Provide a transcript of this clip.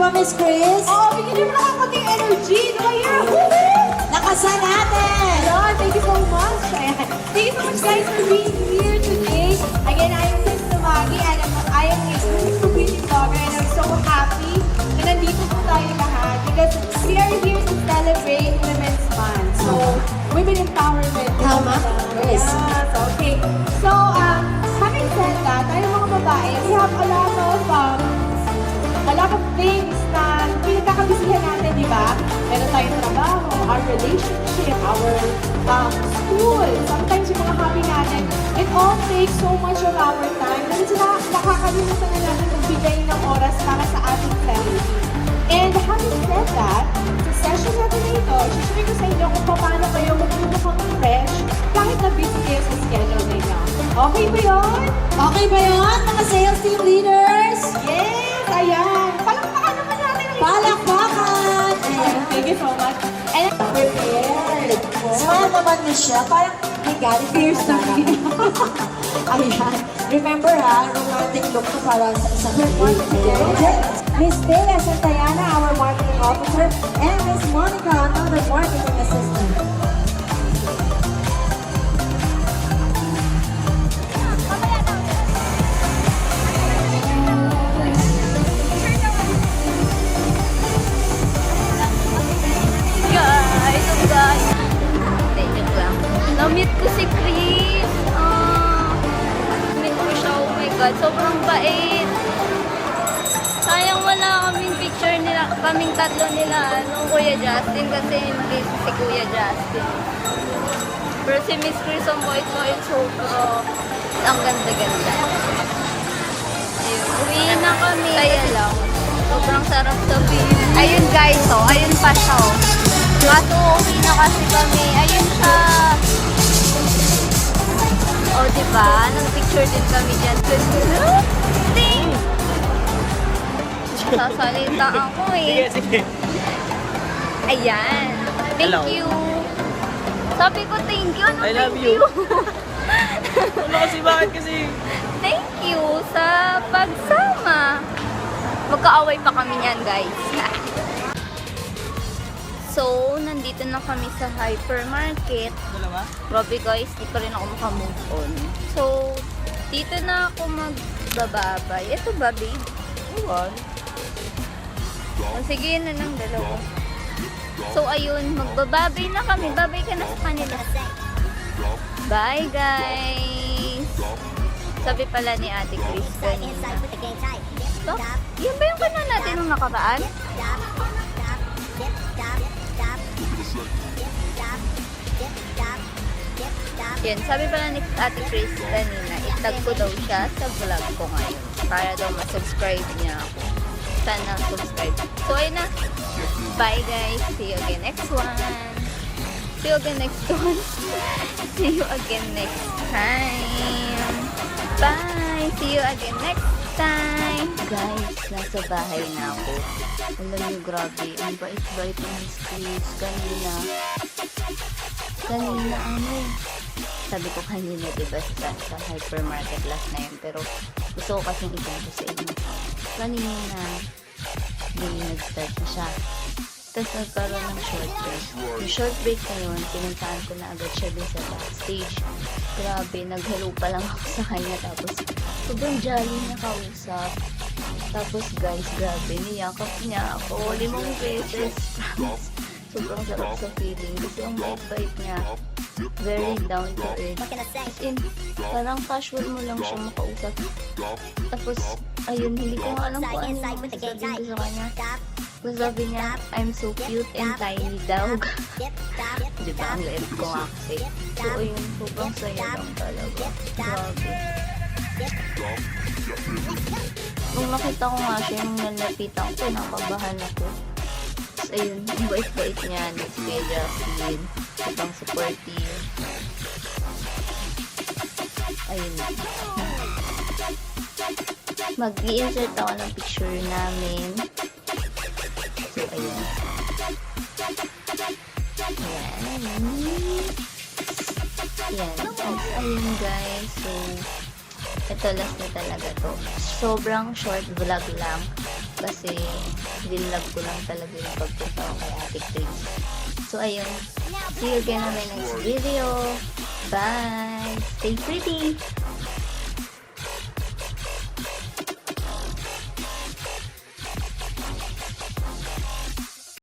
ba, Miss Chris? Oh, bigyan niyo naman ako konting energy. No. Woohoo! Lakasan natin! Lord, thank you so much. Ayan. Thank you so much guys for being here today. Again, I am Sis Tumagi and I'm, I am a super beauty vlogger and I'm so happy na nandito po tayo lahat because we are here to celebrate Women's Month. So, women empowerment. Tama. Yes. Yes, okay. So, um, having said that, tayo mga babae, we have a lot of um, a lot of things tayong trabaho, our relationship, our um, school, sometimes yung mga hobby natin. It all takes so much of our time. Minsan na, nakakalimutan na natin magbigay ng oras para sa ating family. And having said that, sa session natin na ito, isusunod ko sa inyo kung paano kayo magmumukhang fresh kahit na busy kayo sa schedule ninyo. Okay ba yun? Okay ba yun, mga sales team leaders? Siya. Parang may galit Fierce na Ayan. Remember ha, romantic look to para sa isang. Miss Bea Santayana, our marketing officer, and Miss Monica, God, sobrang bait. Sayang wala kaming picture nila, kaming tatlo nila, ano, Kuya Justin, kasi hindi si Kuya Justin. Pero si Miss Chris, ang bait-bait, sobra. Ang ganda-ganda. Uwi na kami. Kaya lang. Sobrang sarap sabihin. Ayun guys, oh. Ayun pa siya, oh. Kaso uwi na kasi kami. Ayun siya. Oh, di ba? Nag-picture din kami dyan. Ting! Sasalita ako eh. sige. Ayan. Thank Hello. you. Sabi ko thank you. Ano I love thank you. Ano kasi, bakit kasi? Thank you sa pagsama. Magkaaway pa kami niyan, guys. so, nandito na kami sa hypermarket. Dalawa? Grabe guys, di pa rin ako makamove on. So, dito na ako magbababay. Ito ba, babe? Ewan. O, sige, yun na lang dalawa. So, ayun, magbababay na kami. Babay ka na sa kanila. Bye, guys! Sabi pala ni Ate Chris kanina. Stop. Yan ba yung kanta natin nung nakaraan? Yan, sabi pala ni Ate Chris kanina, itag ko daw siya sa vlog ko ngayon. Para daw ma-subscribe niya ako. Sana subscribe. So, ayun na. Bye guys. See you again next one. See you again next one. See you again next time. Bye. See you again next time. Guys, nasa bahay na ako. Alam niyo, grabe. Ang bait-bait ng Chris. Kanina. Kanina, ano sabi ko kanina, diba, sa, sa hypermarket last na yun. Pero gusto ko kasing ikwento sa inyo. Kanina na, hindi nag-start na siya. Tapos nagkaroon ng short break. Yung short break na yun, pinuntahan ko na agad siya dun sa backstage. Grabe, nag-hello pa lang ako sa kanya. Tapos, sobrang jolly niya kausap. Tapos guys, grabe, niyakap niya ako. Limang beses. Sobrang sarap sa feeling. Kasi ang bait-bait niya. Very down to earth. As in, parang casual mo lang siya makausap. Tapos, ayun, hindi ko nga alam kung ano yung sasabihin ko sa kanya. Tapos sabi niya, I'm so cute and tiny dog. Di ba? Ang liit ko nga kasi. So, ayun, sobrang saya lang talaga. Grabe. Nung nakita ko nga siya, nung nalapitan ko, nakabahan ako. Ayun, ang bait-bait niya, ni Kuya Justin. Sobrang supportive. Ayun. Mag-i-insert ako ng picture namin. So, ayun. Ayan. Ayan. Tapos, ayun guys. So, ito last na talaga to. Sobrang short vlog lang. Kasi, dinlove ko lang talaga yung pagpunta ko kay Ate Chris. So, ayun. See you again on my next video. Bye! Stay pretty!